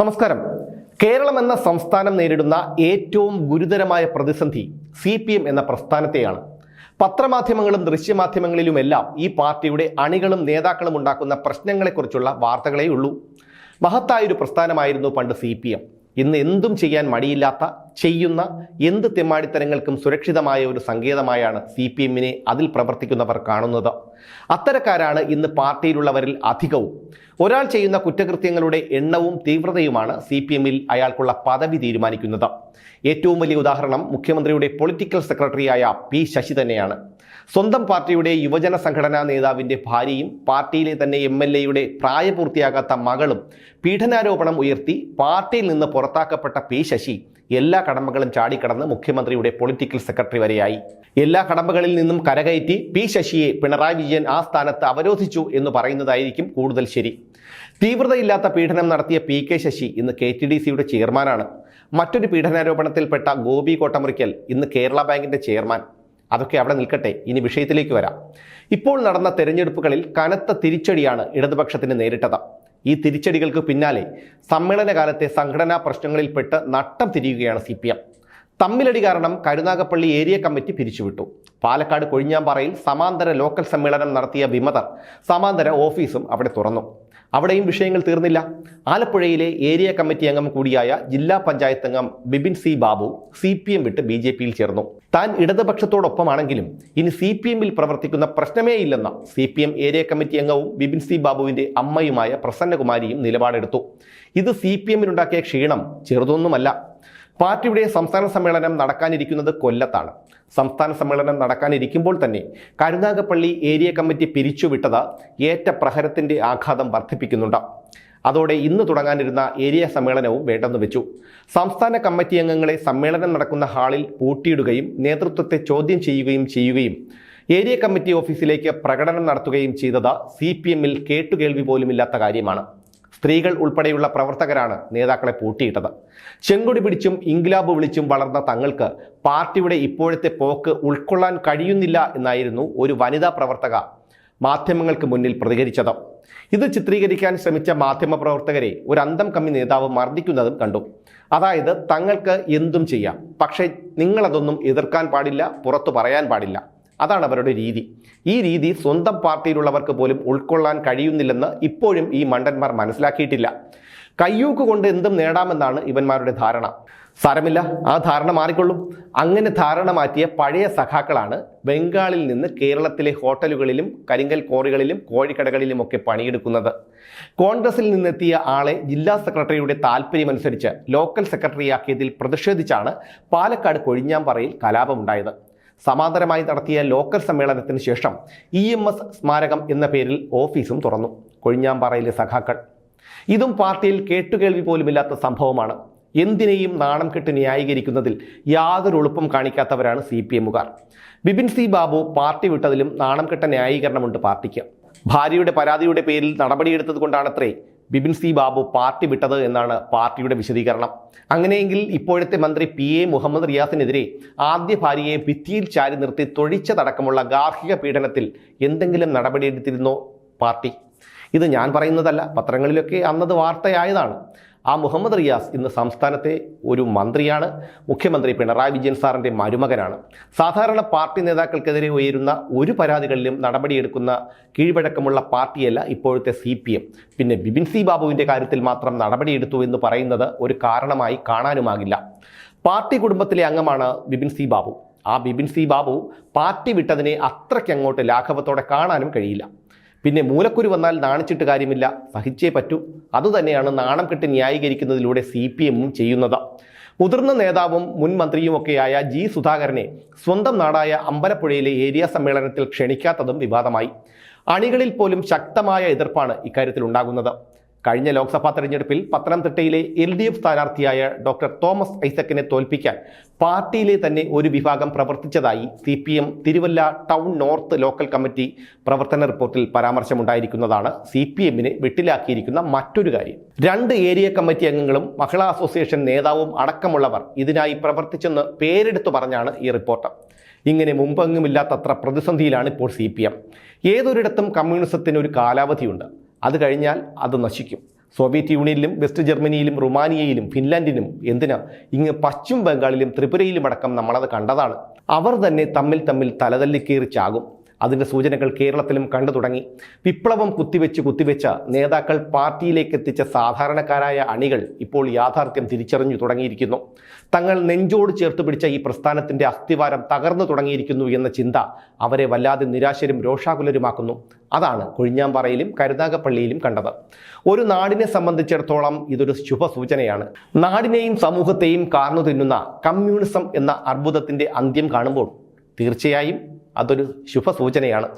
നമസ്കാരം. കേരളം എന്ന സംസ്ഥാനം നേരിടുന്ന ഏറ്റവും ഗുരുതരമായ പ്രതിസന്ധി സി പി എം എന്ന പ്രസ്ഥാനത്തെയാണ്. പത്രമാധ്യമങ്ങളും ദൃശ്യമാധ്യമങ്ങളിലുമെല്ലാം ഈ പാർട്ടിയുടെ അണികളും നേതാക്കളും ഉണ്ടാക്കുന്ന പ്രശ്നങ്ങളെക്കുറിച്ചുള്ള വാർത്തകളേ ഉള്ളൂ മഹത്തായൊരു പ്രസ്ഥാനമായിരുന്നു പണ്ട് സി പി എം. ഇന്ന് എന്തും ചെയ്യാൻ മടിയില്ലാത്ത ചെയ്യുന്ന എന്ത് തെമ്മാടിത്തരങ്ങൾക്കും സുരക്ഷിതമായ ഒരു സങ്കേതമായാണ് സി പി എമ്മിനെ അതിൽ പ്രവർത്തിക്കുന്നവർ കാണുന്നത്. അത്തരക്കാരാണ് ഇന്ന് പാർട്ടിയിലുള്ളവരിൽ അധികവും. ഒരാൾ ചെയ്യുന്ന കുറ്റകൃത്യങ്ങളുടെ എണ്ണവും തീവ്രതയുമാണ് സി പി എമ്മിൽ അയാൾക്കുള്ള പദവി തീരുമാനിക്കുന്നത്. ഏറ്റവും വലിയ ഉദാഹരണം മുഖ്യമന്ത്രിയുടെ പൊളിറ്റിക്കൽ സെക്രട്ടറിയായ പി ശശി തന്നെയാണ്. സ്വന്തം പാർട്ടിയുടെ യുവജന സംഘടനാ നേതാവിന്റെ ഭാര്യയും പാർട്ടിയിലെ തന്നെ എം എൽ എയുടെ പ്രായപൂർത്തിയാകാത്ത മകളും പീഡനാരോപണം ഉയർത്തി പാർട്ടിയിൽ നിന്ന് പുറത്താക്കപ്പെട്ട പി ശശി എല്ലാ കടമ്പകളും ചാടിക്കടന്ന് മുഖ്യമന്ത്രിയുടെ പൊളിറ്റിക്കൽ സെക്രട്ടറി വരെയായി. എല്ലാ കടമ്പകളിൽ നിന്നും കരകയറ്റി പി ശശിയെ പിണറായി വിജയൻ ആ സ്ഥാനത്ത് അവരോധിച്ചു എന്ന് പറയുന്നതായിരിക്കും കൂടുതൽ ശരി. തീവ്രതയില്ലാത്ത പീഡനം നടത്തിയ പി കെ ശശി ഇന്ന് കെ ടി ഡി സിയുടെ ചെയർമാനാണ്. മറ്റൊരു പീഡനാരോപണത്തിൽപ്പെട്ട ഗോപി കോട്ടമുറിക്കൽ ഇന്ന് കേരള ബാങ്കിന്റെ ചെയർമാൻ. അതൊക്കെ അവിടെ നിൽക്കട്ടെ. ഇനി വിഷയത്തിലേക്ക് വരാം. ഇപ്പോൾ നടന്ന തെരഞ്ഞെടുപ്പുകളിൽ കനത്ത തിരിച്ചടിയാണ് ഇടതുപക്ഷത്തിന് നേരിട്ടത്. ഈ തിരിച്ചടികൾക്ക് പിന്നാലെ സമ്മേളനകാലത്തെ സംഘടനാ പ്രശ്നങ്ങളിൽപ്പെട്ട് നട്ടം തിരിയുകയാണ് സി പി എം തമ്മിലടി കാരണം കരുനാഗപ്പള്ളി ഏരിയ കമ്മിറ്റി പിരിച്ചുവിട്ടു. പാലക്കാട് കൊഴിഞ്ഞാമ്പാറയിൽ സമാന്തര ലോക്കൽ സമ്മേളനം നടത്തിയ വിമതർ സമാന്തര ഓഫീസും അവിടെ തുറന്നു. അവിടെയും വിഷയങ്ങൾ തീർന്നില്ല. ആലപ്പുഴയിലെ ഏരിയ കമ്മിറ്റി അംഗം കൂടിയായ ജില്ലാ പഞ്ചായത്ത് അംഗം Bibin C Babu C P M വിട്ട് ബി ജെ പിയിൽ ചേർന്നു. താൻ ഇടതുപക്ഷത്തോടൊപ്പമാണെങ്കിലും ഇനി സി പി എമ്മിൽ പ്രവർത്തിക്കുന്ന പ്രശ്നമേ ഇല്ലെന്ന C P M area committee അംഗവും ബിബിൻ സി ബാബുവിന്റെ അമ്മയുമായ പ്രസന്നകുമാരിയും നിലപാടെടുത്തു. ഇത് സി പി എമ്മിനുണ്ടാക്കിയ ക്ഷീണം ചെറുതൊന്നുമല്ല. പാർട്ടിയുടെ സംസ്ഥാന സമ്മേളനം നടക്കാനിരിക്കുന്നത് കൊല്ലത്താണ്. സംസ്ഥാന സമ്മേളനം നടക്കാനിരിക്കുമ്പോൾ തന്നെ കരുനാഗപ്പള്ളി ഏരിയ കമ്മിറ്റി പിരിച്ചുവിട്ടത് ഏറ്റ പ്രഹരത്തിന്റെ ആഘാതം വർദ്ധിപ്പിക്കുന്നുണ്ട്. അതോടെ ഇന്ന് തുടങ്ങാനിരുന്ന ഏരിയ സമ്മേളനവും വേണ്ടെന്ന് വെച്ചു. സംസ്ഥാന കമ്മിറ്റി അംഗങ്ങളെ സമ്മേളനം നടക്കുന്ന ഹാളിൽ പൂട്ടിയിടുകയും നേതൃത്വത്തെ ചോദ്യം ചെയ്യുകയും ചെയ്യുകയും ഏരിയ കമ്മിറ്റി ഓഫീസിലേക്ക് പ്രകടനം നടത്തുകയും ചെയ്തത് സി പി എമ്മിൽ കേട്ടുകേൾവി പോലുമില്ലാത്ത കാര്യമാണ്. സ്ത്രീകൾ ഉൾപ്പെടെയുള്ള പ്രവർത്തകരാണ് നേതാക്കളെ പൂട്ടിയിട്ടത്. ചെങ്കൊടി പിടിച്ചും ഇൻഗ്ലാബ് വിളിച്ചും വളർന്ന തങ്ങൾക്ക് പാർട്ടിയുടെ ഇപ്പോഴത്തെ പോക്ക് ഉൾക്കൊള്ളാൻ കഴിയുന്നില്ല എന്നായിരുന്നു ഒരു വനിതാ പ്രവർത്തക മാധ്യമങ്ങൾക്ക് മുന്നിൽ പ്രതികരിച്ചത്. ഇത് ചിത്രീകരിക്കാൻ ശ്രമിച്ച മാധ്യമപ്രവർത്തകരെ ഒരു അന്തം കമ്മി നേതാവ് മർദ്ദിക്കുന്നതും കണ്ടു. അതായത് തങ്ങൾക്ക് എന്തും ചെയ്യാം പക്ഷേ നിങ്ങളതൊന്നും എതിർക്കാൻ പാടില്ല പുറത്തു പറയാൻ പാടില്ല. അതാണ് അവരുടെ രീതി. ഈ രീതി സ്വന്തം പാർട്ടിയിലുള്ളവർക്ക് പോലും ഉൾക്കൊള്ളാൻ കഴിയുന്നില്ലെന്ന് ഇപ്പോഴും ഈ മണ്ടന്മാർ മനസ്സിലാക്കിയിട്ടില്ല. കയ്യൂക്ക് കൊണ്ട് എന്തും നേടാമെന്നാണ് ഇവന്മാരുടെ ധാരണ. സാരമില്ല ആ ധാരണ മാറിക്കൊള്ളും. അങ്ങനെ ധാരണ മാറ്റിയ പഴയ സഖാക്കളാണ് ബംഗാളിൽ നിന്ന് കേരളത്തിലെ ഹോട്ടലുകളിലും കരിങ്കൽ കോറികളിലും കോഴിക്കടകളിലുമൊക്കെ പണിയെടുക്കുന്നത്. കോൺഗ്രസിൽ നിന്നെത്തിയ ആളെ ജില്ലാ സെക്രട്ടറിയുടെ താല്പര്യമനുസരിച്ച് ലോക്കൽ സെക്രട്ടറിയാക്കിയതിൽ പ്രതിഷേധിച്ചാണ് പാലക്കാട് കൊഴിഞ്ഞാമ്പാറയിൽ കലാപമുണ്ടായത്. സമാന്തരമായി നടത്തിയ ലോക്കൽ സമ്മേളനത്തിന് ശേഷം ഇ എം എസ് സ്മാരകം എന്ന പേരിൽ ഓഫീസും തുറന്നു. കൊഴിഞ്ഞാമ്പാറയിലെ സഖാക്കൾ. ഇതും പാർട്ടിയിൽ കേട്ടുകേൾവി പോലുമില്ലാത്ത സംഭവമാണ്. എന്തിനേയും നാണം കെട്ട് ന്യായീകരിക്കുന്നതിൽ യാതൊരു എളുപ്പം കാണിക്കാത്തവരാണ് സി പി എമ്മുകാർ. ബിപിൻ സി ബാബു പാർട്ടി വിട്ടതിലും നാണം കെട്ട ന്യായീകരണമുണ്ട് പാർട്ടിക്ക്. ഭാര്യയുടെ പരാതിയുടെ പേരിൽ നടപടിയെടുത്തത് കൊണ്ടാണത്രേ ബിപിൻ സി ബാബു പാർട്ടി വിട്ടത് എന്നാണ് പാർട്ടിയുടെ വിശദീകരണം. അങ്ങനെയെങ്കിൽ ഇപ്പോഴത്തെ മന്ത്രി പി എ മുഹമ്മദ് റിയാസിനെതിരെ ആദ്യ ഭാര്യയെ ഭിത്തിയിൽ ചാരി നിർത്തി തൊഴിച്ചതടക്കമുള്ള ഗാർഹിക പീഡനത്തിൽ എന്തെങ്കിലും നടപടിയെടുത്തിരുന്നോ പാർട്ടി? ഇത് ഞാൻ പറയുന്നതല്ല. പത്രങ്ങളിലൊക്കെ അന്നത് വാർത്തയായതാണ്. ആ മുഹമ്മദ് റിയാസ് ഇന്ന് സംസ്ഥാനത്തെ ഒരു മന്ത്രിയാണ്. മുഖ്യമന്ത്രി പിണറായി വിജയൻ സാറിന്റെ മരുമകനാണ്. സാധാരണ പാർട്ടി നേതാക്കൾക്കെതിരെ ഉയരുന്ന ഒരു പരാതികളിലും നടപടിയെടുക്കുന്ന കീഴ്വഴക്കമുള്ള പാർട്ടിയല്ല ഇപ്പോഴത്തെ സി പി എം. പിന്നെ ബിപിൻ സി ബാബുവിന്റെ കാര്യത്തിൽ മാത്രം നടപടിയെടുത്തു എന്ന് പറയുന്നത് ഒരു കാരണമായി കാണാനുമാകില്ല. പാർട്ടി കുടുംബത്തിലെ അംഗമാണ് ബിപിൻ സി ബാബു. ആ ബിപിൻ സി ബാബു പാർട്ടി വിട്ടതിനെ അത്രയ്ക്കങ്ങോട്ട് ലാഘവത്തോടെ കാണാനും കഴിയില്ല. പിന്നെ മൂലക്കുരു വന്നാൽ നാണിച്ചിട്ട് കാര്യമില്ല സഹിച്ചേ പറ്റൂ. അതുതന്നെയാണ് നാണം കെട്ട് ന്യായീകരിക്കുന്നതിലൂടെ സി പി എമ്മും ചെയ്യുന്നത്. മുതിർന്ന നേതാവും മുൻ മന്ത്രിയുമൊക്കെയായ ജി സുധാകരനെ സ്വന്തം നാടായ അമ്പലപ്പുഴയിലെ ഏരിയ സമ്മേളനത്തിൽ ക്ഷണിക്കാത്തതും വിവാദമായി. അണികളിൽ പോലും ശക്തമായ എതിർപ്പാണ് ഇക്കാര്യത്തിൽ ഉണ്ടാകുന്നത് കഴിഞ്ഞ ലോക്സഭാ തെരഞ്ഞെടുപ്പിൽ പത്തനംതിട്ടയിലെ എൽ ഡി എഫ് സ്ഥാനാർത്ഥിയായ ഡോക്ടർ തോമസ് ഐസക്കിനെ തോൽപ്പിക്കാൻ പാർട്ടിയിലെ തന്നെ ഒരു വിഭാഗം പ്രവർത്തിച്ചതായി C P M Thiruvalla town north local committee പ്രവർത്തന റിപ്പോർട്ടിൽ പരാമർശമുണ്ടായിരിക്കുന്നതാണ് സി പി എമ്മിനെ വെട്ടിലാക്കിയിരിക്കുന്ന മറ്റൊരു കാര്യം. രണ്ട് ഏരിയ കമ്മിറ്റി അംഗങ്ങളും മഹിളാ അസോസിയേഷൻ നേതാവും അടക്കമുള്ളവർ ഇതിനായി പ്രവർത്തിച്ചെന്ന് പേരെടുത്തു പറഞ്ഞാണ് ഈ റിപ്പോർട്ട്. ഇങ്ങനെ മുമ്പെങ്ങുമില്ലാത്തത്ര പ്രതിസന്ധിയിലാണ് ഇപ്പോൾ സി പി എം ഏതൊരിടത്തും കമ്മ്യൂണിസത്തിന് ഒരു കാലാവധിയുണ്ട്. അത് കഴിഞ്ഞാൽ അത് നശിക്കും. സോവിയറ്റ് യൂണിയനിലും വെസ്റ്റ് ജർമ്മനിയിലും റുമാനിയയിലും ഫിൻലാൻഡിലും എന്തിനാ? ഇങ്ങ് പശ്ചിമ ബംഗാളിലും ത്രിപുരയിലും അടക്കം നമ്മളത് കണ്ടതാണ്. അവർ തന്നെ തമ്മിൽ തമ്മിൽ തലതല്ലിക്കേറി ചാകും. അതിന്റെ സൂചനകൾ കേരളത്തിലും കണ്ടു തുടങ്ങി. വിപ്ലവം കുത്തിവെച്ച് കുത്തിവെച്ച നേതാക്കൾ പാർട്ടിയിലേക്ക് എത്തിച്ച സാധാരണക്കാരായ അണികൾ ഇപ്പോൾ യാഥാർത്ഥ്യം തിരിച്ചറിഞ്ഞു തുടങ്ങിയിരിക്കുന്നു. തങ്ങൾ നെഞ്ചോട് ചേർത്ത് പിടിച്ച ഈ പ്രസ്ഥാനത്തിന്റെ അസ്ഥിവാരം തകർന്നു തുടങ്ങിയിരിക്കുന്നു എന്ന ചിന്ത അവരെ വല്ലാതെ നിരാശരും രോഷാകുലരുമാക്കുന്നു. അതാണ് കൊഴിഞ്ഞാമ്പാറയിലും കരുനാഗപ്പള്ളിയിലും കണ്ടത്. ഒരു നാടിനെ സംബന്ധിച്ചിടത്തോളം ഇതൊരു ശുഭസൂചനയാണ്. നാടിനെയും സമൂഹത്തെയും കാർന്നു തിന്നുന്ന കമ്മ്യൂണിസം എന്ന അർബുദത്തിന്റെ അന്ത്യം കാണുമ്പോൾ തീർച്ചയായും അതൊരു ശുഭസൂചനയാണ്.